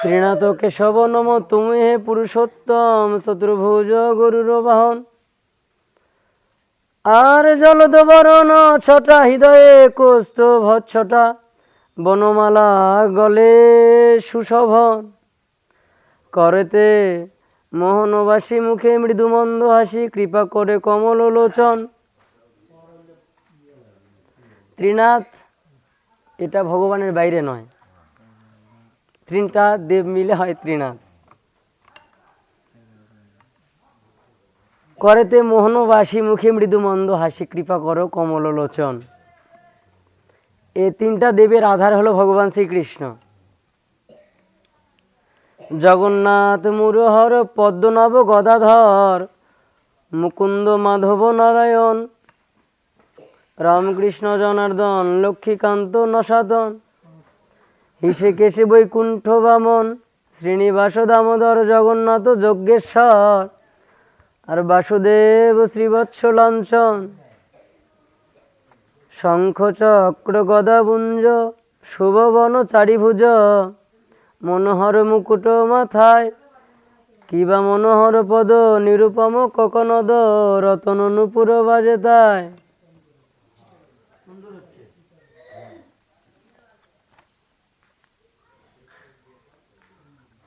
ত্রিনাথ কেশব নম তুমি হে পুরুষোত্তম চতুর্ভুজ গরুর বাহন। আর জলদ বরণ ছটা, হৃদয়ে কোস্ত ভৎসটা বনমালা গলে সুশোভন। করেতে মোহনবাসী মুখে মৃদুমন্দ হাসি, কৃপা করে কমল লোচন। ত্রিনাথ এটা ভগবানের বাইরে নয়। তিনটা দেব মিলে হয় ত্রিনাথ করেতে মোহনবাসী মুখে মৃদুমন্দ হাসি, কৃপা করো কমল লোচন। এই তিনটা দেবের আধার হলো ভগবান শ্রীকৃষ্ণ। জগন্নাথ মুরহর, পদ্মনাভ গদাধর, মুকুন্দ মাধব নারায়ণ, রামকৃষ্ণ জনার্দন, লক্ষ্মীকান্ত নসাদন হিসে কেশে বৈকুণ্ঠ বামন শ্রীনিবাস দামোদর জগন্নাথ যজ্ঞেশ্বর, আর বাসুদেব শ্রীবৎস লাঞ্ছন শঙ্খ চক্র গদাবুঞ্জ শুভবন চারিভুজ, মনোহর মুকুট মাথায়, কিবা মনোহর পদ, নিরুপম ককনদ, রতন নুপুর বাজে তাই।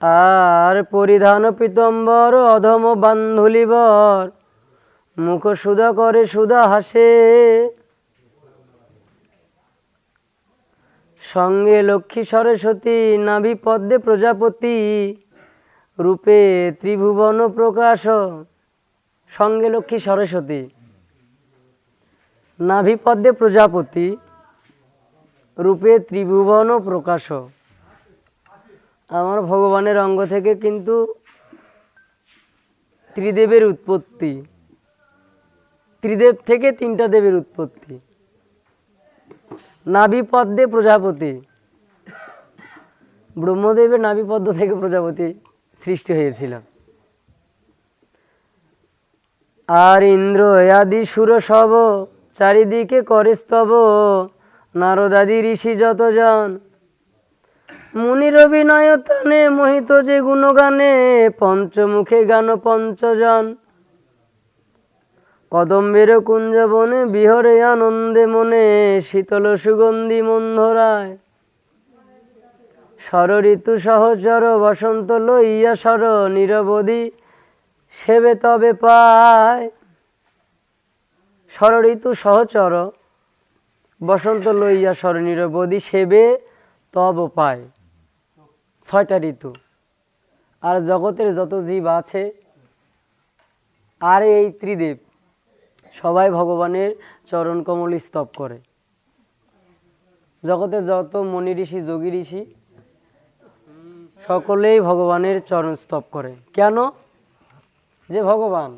আর পরিধান পীতম্বর অধম বান্ধুলিবর, মুখ সুধা করে সুধা হাসে। সঙ্গে লক্ষ্মী সরস্বতী, নাভি পদ্মে প্রজাপতি, রূপে ত্রিভুবন প্রকাশ। সঙ্গে লক্ষ্মী সরস্বতী, নাভি পদ্মে প্রজাপতি, রূপে ত্রিভুবন প্রকাশ। আমার ভগবানের অঙ্গ থেকে কিন্তু ত্রিদেবের উৎপত্তি। ত্রিদেব থেকে তিনটা দেবের উৎপত্তি। নাভিপদ্মে প্রজাপতি। ব্রহ্মদেবের নাভিপদ্ম থেকে প্রজাপতি সৃষ্টি হয়েছিল। আর ইন্দ্র আদি সুর সব, চারিদিকে করে স্তব। নারদাদি ঋষি যতজন মুনির অভিনয় তানে মোহিত যে গুণগানে পঞ্চমুখে গান পঞ্চজন। কদম্বের কুঞ্জ বনে বিহরে আনন্দে মনে শীতল সুগন্ধি মন্ধরায়। শর ঋতু সহচর বসন্ত লইয়া সর নিরবধি সেবে তবে পায়। শর ঋতু সহচর বসন্ত লইয়া সর নিরবধি সেবে তব পায়। ছয়টা ঋতু। আর জগতের যত জীব আছে, আর এই ত্রিদেব সবাই ভগবানের চরণ কমল স্তব করে। জগতে যত মনি ঋষি, যোগী ঋষি, সকলেই ভগবানের চরণ স্তব করে। কেন? যে ভগবান,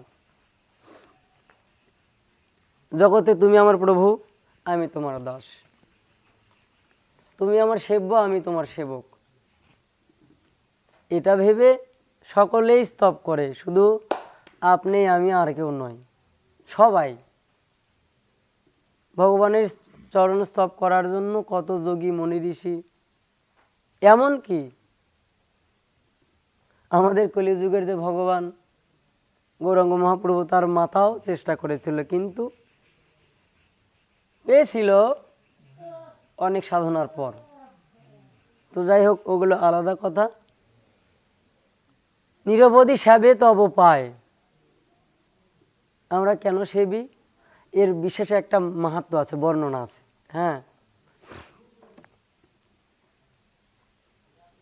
জগতে তুমি আমার প্রভু, আমি তোমার দাস। তুমি আমার সেব্য, আমি তোমার সেবক। এটা ভেবে সকলেই স্তব করে, শুধু আপনি, আমি আর কেউ নয় সবাই। ভগবানের চরণ স্তব করার জন্য কত যোগী, মনি, ঋষি এমন কি আমাদের কলিযুগের যে ভগবান, গৌরাঙ্গ মহাপ্রভু, তার মাথাও চেষ্টা করেছিল, কিন্তু পেয়েছিল অনেক সাধনার পর। তো যাই হোক, ওগুলো আলাদা কথা। নিরবধি সেবে তব পায়। আমরা কেন সেবি? এর বিশেষ একটা মাহাত্ম আছে, বর্ণনা আছে হ্যাঁ?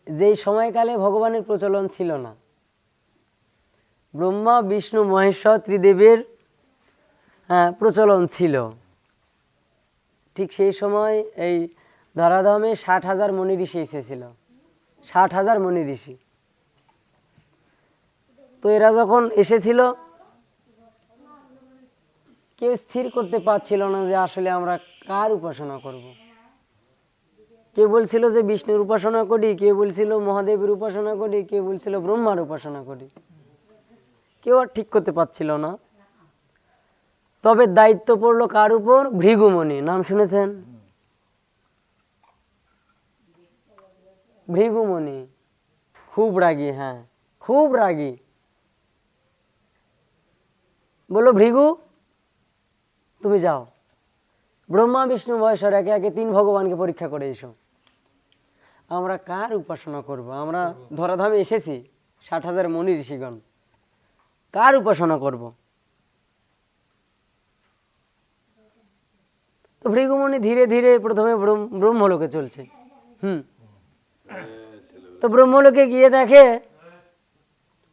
যেই সময়কালে ভগবানের প্রচলন ছিল না, ব্রহ্মা, বিষ্ণু, মহেশ্বর, ত্রিদেবের হ্যাঁ প্রচলন ছিল। ঠিক সেই সময় এই ধরাধামে ষাট হাজার মনি ঋষি এসেছিল। ষাট হাজার মনি ঋষি। তো এরা যখন এসেছিল, কেউ স্থির করতে পারছিল না যে আসলে আমরা কার উপাসনা করব। কেউ বলছিল যে বিষ্ণুর উপাসনা করি কে বলছিল মহাদেবের উপাসনা করি, কেউ বলছিল ব্রহ্মার উপাসনা করি। কেউ আর ঠিক করতে পারছিল না। তবে দায়িত্ব পড়ল কার উপর? ভৃগুমণি। নাম শুনেছেন? ভৃগুমণি। খুব রাগী হ্যাঁ। খুব রাগী। বলল ভৃগু, তুমি যাও। ব্রহ্মা, বিষ্ণু, মহেশ্বর একে একে তিন ভগবানকে পরীক্ষা করে এসো। আমরা কার উপাসনা করব? আমরা ধরাধামে এসেছি, ষাট হাজার মনি ঋষিগণ। কার উপাসনা করব? তো ভৃগুমণি ধীরে ধীরে প্রথমে ব্রহ্মলোকে চলছে। হুম। তো ব্রহ্মলোকে গিয়ে দেখে,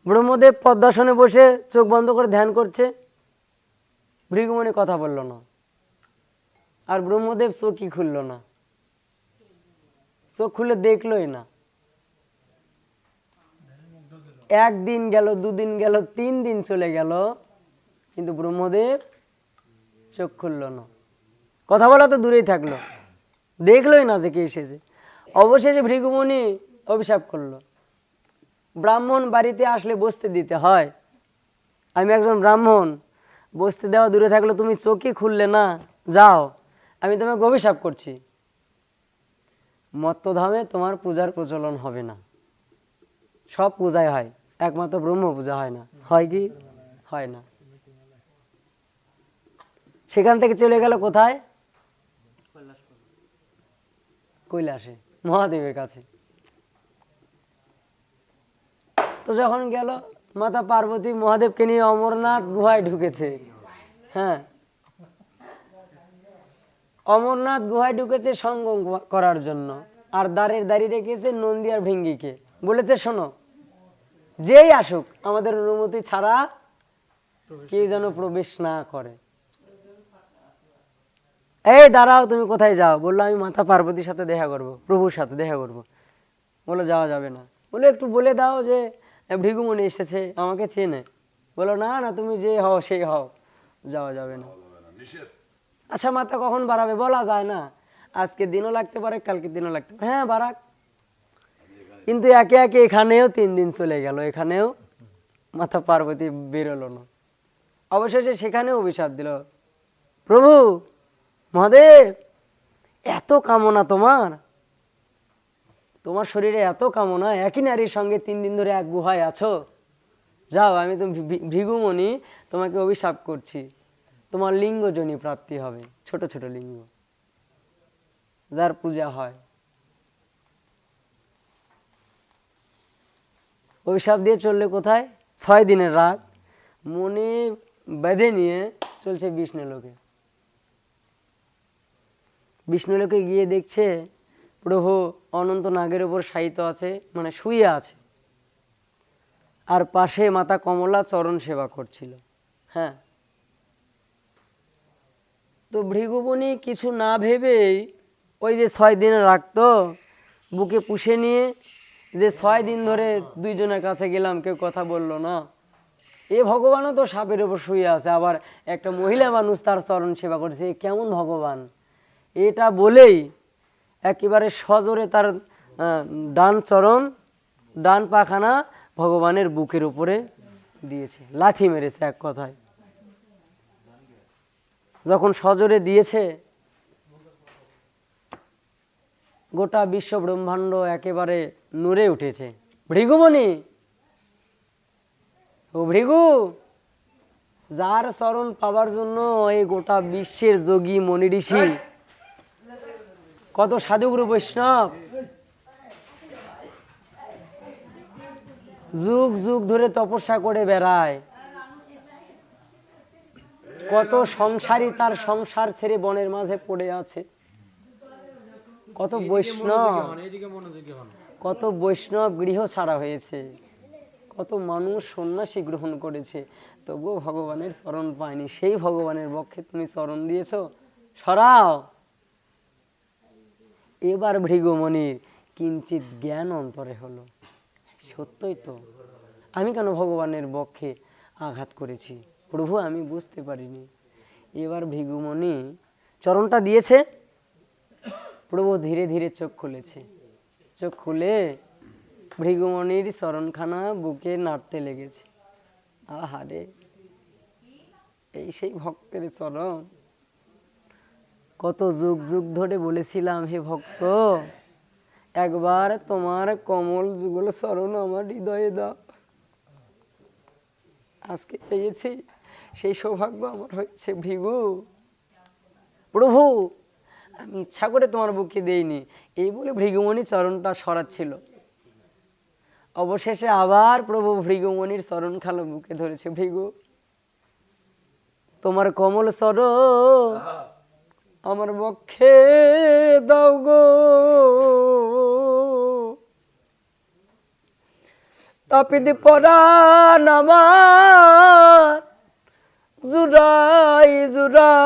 ব্রহ্মদেব পদ্মাসনে বসে চোখ বন্ধ করে ধ্যান করছে। ভৃগুমণি কথা বলল না। আর ব্রহ্মদেব চোখই খুলল না? চোখ খুলে দেখলোই না। একদিন গেল, দুদিন গেল, তিন দিন চলে গেল, কিন্তু ব্রহ্মদেব চোখ খুলল না। কথা বলা তো দূরেই থাকল। দেখলোই না যে কে এসেছে অবশেষে ভৃগুমণি অভিশাপ করল। ব্রাহ্মণ বাড়িতে আসলে বসতে দিতে হয়। আমি একজন ব্রাহ্মণ বসতে দেওয়া দূরে থাকল তুমি চোখই খুললে না। যাও আমি তোমাকে অভিশাপ করছি। মত্তধামে তোমার পূজার প্রচলন হবে না। সব পূজায় হয় একমাত্র ব্রহ্ম পূজা হয় না। হয় কি? হয় না। সেখান থেকে চলে গেল কোথায়? কৈলাসে মহাদেবের কাছে। তো যখন গেল মাতা পার্বতী মহাদেবকে নিয়ে অমরনাথ গুহায় ঢুকেছে। হ্যাঁ। অমরনাথ গুহায় ঢুকেছে সঙ্গম করার জন্য। আর দ্বারের দাঁড়িয়ে রেখেছে নন্দী আর ভেঙ্গিকে। বলেছে, শোনো, যেই আসুক, আমাদের অনুমতি ছাড়া কেউ যেন প্রবেশ না করে। এই, দাঁড়াও, তুমি কোথায় যাও? বলল, আমি মাতা পার্বতীর সাথে দেখা করব, প্রভুর সাথে দেখা করব। বলল, যাওয়া যাবে না। বলে একটু বলে দাও যে ভৃগুমণি এসেছে আমাকে চেনে। বলল না না তুমি যে হও সেই হও যাওয়া যাবে না। আচ্ছা মাথা কখন বাড়াবে? বলা যায় না। আজকে দিনও লাগতে পারে কালকে দিনও লাগতে পারে। হ্যাঁ বাড়াক। কিন্তু একে একে এখানেও তিন দিন চলে গেল এখানেও মাথা পার্বতী বেরোলো না। অবশেষে সেখানেও অভিশাপ দিল। প্রভু মহাদেব এত কামনা তোমার? তোমার শরীরে এত কামনা, একই নারীর সঙ্গে তিন দিন ধরে এক গুহায় আছো? যাও, আমি ভৃ- ভৃগুমণি, তোমাকে অভিশাপ করছি। তোমার লিঙ্গজনী প্রাপ্তি হবে, ছোট ছোট লিঙ্গ, যার পূজা হয়। অভিশাপ দিয়ে চললে কোথায়? ছয় দিনের রাত মনে বেঁধে নিয়ে চলছে বিষ্ণু লোকে বিষ্ণু লোকে গিয়ে দেখছে প্রভু অনন্ত নাগের উপর শায়িত আছে মানে শুয়ে আছে। আর পাশে মাতা কমলা চরণ সেবা করছিল। হ্যাঁ। তো ভৃগুবনি কিছু না ভেবেই ওই যে ছয় দিন রাখতো, বুকে পুষে নিয়ে যে ছয় দিন ধরে দুইজনের কাছে গেলাম, কেউ কথা বলল না। এ ভগবানও তো সাপের উপর শুয়ে আছে, আবার একটা মহিলা মানুষ তার চরণ সেবা করছে কেমন ভগবান? এটা বলেই একেবারে সজোরে তার ডান চরণ, ডান পাখানা ভগবানের বুকের উপরে দিয়েছে। লাথি মেরেছে এক কথায়। যখন সজোরে দিয়েছে, গোটা বিশ্ব ব্রহ্মাণ্ড একেবারে নূরে উঠেছে। ভৃগুমণি, ও ভৃগু, যার চরণ পাবার জন্য এই গোটা বিশ্বের যোগী মনি ঋষি কত সাধুগুরু বৈষ্ণব? যুগ যুগ ধরে তপস্যা করে বেড়ায়। কত সংসারী তার সংসার ছেড়ে বনের মাঝে পড়ে আছে। কত বৈষ্ণব। কত বৈষ্ণব গৃহ ছাড়া হয়েছে। কত মানুষ সন্ন্যাসী গ্রহণ করেছে। তবুও ভগবানের চরণ পায়নি। সেই ভগবানের পক্ষে তুমি চরণ দিয়েছ? সরাও। এবার ভৃগুমণির কিঞ্চিত জ্ঞান অন্তরে হলো। সত্যই তো, আমি কেন ভগবানের বক্ষে আঘাত করেছি? প্রভু, আমি বুঝতে পারিনি। এবার ভৃগুমণি চরণটা দিয়েছে। প্রভু ধীরে ধীরে চোখ খুলেছে। চোখ খুলে ভৃগুমণির চরণখানা বুকে নাড়তে লেগেছে। আহারে, এই সেই ভক্তের চরণ। কত যুগ যুগ ধরে বলেছিলাম, হে ভক্ত, একবার তোমার কমল যুগল স্মরণ আমার হৃদয়ে দাও। আজকে পেয়েছি, সেই সৌভাগ্য আমার হয়েছে, ভিগু। প্রভু, আমি ইচ্ছা করে তোমার বুকে দেইনি। এই বলে ভৃগুমণি চরণটা সরাচ্ছিল। অবশেষে আবার প্রভু ভৃগুমণির চরণ খালো বুকে ধরেছে। ভৃগু, তোমার কমল সর আমার বক্ষে দাও গো। তাপিতে পরাণ আমার জুরাই জুরাই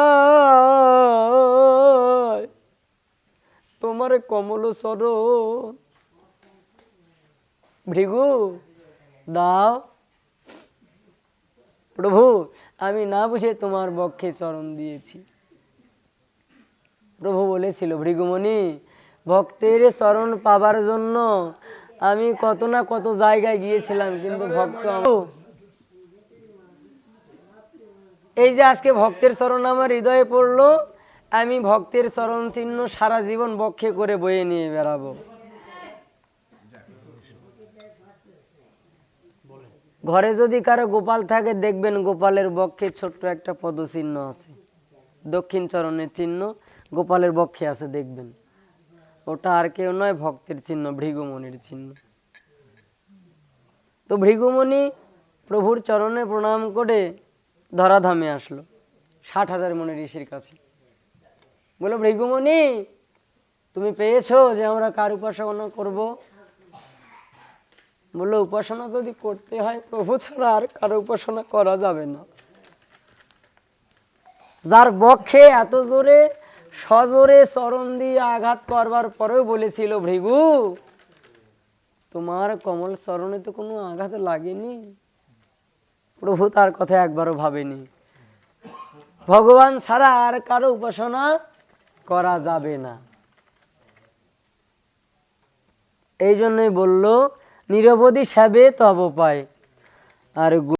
তোমার কমল সরণ ভৃগু, দাও। প্রভু, আমি না বুঝে তোমার বক্ষে চরণ দিয়েছি। প্রভু বলেছিল, ভৃগুমণি, ভক্তের চরণ পাবার জন্য আমি কত না কত জায়গায় গিয়েছিলাম, কিন্তু ভক্ত এই যে আজকে ভক্তের চরণ আমার হৃদয়ে পড়ল, আমি ভক্তের চরণ চিহ্ন সারা জীবন বক্ষে করে বয়ে নিয়ে বেড়াবো। ঘরে যদি কারও গোপাল থাকে, দেখবেন গোপালের বক্ষে ছোট্ট একটা পদচিহ্ন আছে। দক্ষিণ চরণের চিহ্ন গোপালের বক্ষে আছে, দেখবেন। ওটা আর কেউ নয়, ভক্তের চিহ্ন, ভৃগুমণির চিহ্ন। তো ভৃগুমণি প্রভুর চরণে প্রণাম করে ধরাধামে আসলো, ষাট হাজার মনে ঋষির কাছে। বলো ভৃগুমণি, তুমি পেয়েছ যে আমরা কার উপাসনা করব? বলল, উপাসনা যদি করতে হয়, প্রভু ছাড়া আর কারও উপাসনা করা যাবে না। যার বক্ষে এত জোরে সজোরে চরণ দিয়ে আঘাত করবার পরেও বলেছিল, ভৃগু, তোমার কমল চরণে তো কোনো আঘাত লাগেনি। প্রভু তার কথা একবারও ভাবেনি। ভগবান ছাড়া আর কারও উপাসনা করা যাবে না। এই জন্যই বলল, নিরবধি সেবে তব পায় আর